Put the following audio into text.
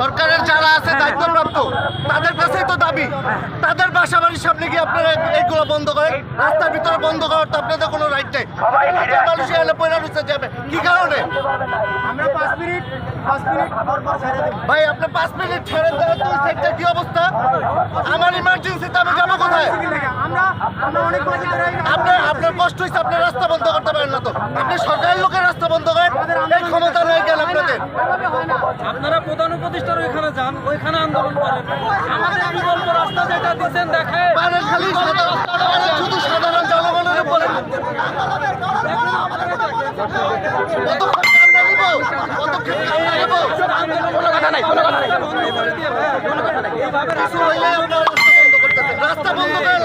সরকারের যারা আছে দায়িত্বপ্রাপ্ত তাদের কাছেই তো দাবি। তাদের বাসা বাড়ির সামনে গিয়ে আপনারা এইগুলো বন্ধ করেন। রাস্তার ভিতরে বন্ধ করার তো আপনাদের কোনো রাইট নেই। মানুষ এলে পয়লা রুচে যাবে। কি কারণে? ভাই আপনি পাঁচ মিনিট ছেড়ে দেওয়ার তো সাইডটা কি অবস্থা? আমার ইমার্জেন্সিতে আমি যাব কোথায়? আপনার আপনার কষ্ট হয়েছে আপনি রাস্তা বন্ধ করতে পারেন না তো। আপনি সরকারের লোকের রাস্তা বন্ধ করেন এই ক্ষমতা নেই কেন আপনাদের আপনারা প্রধান উপদেষ্টার ওইখানে যান ওইখানে আন্দোলন করেন আমাদের বিকল্প রাস্তা যেটা দিচ্ছেন দেখে পারেন খালি সাধারণ পারেন শুধু সাধারণ জনগণের উপরে রাস্তা বন্ধ করে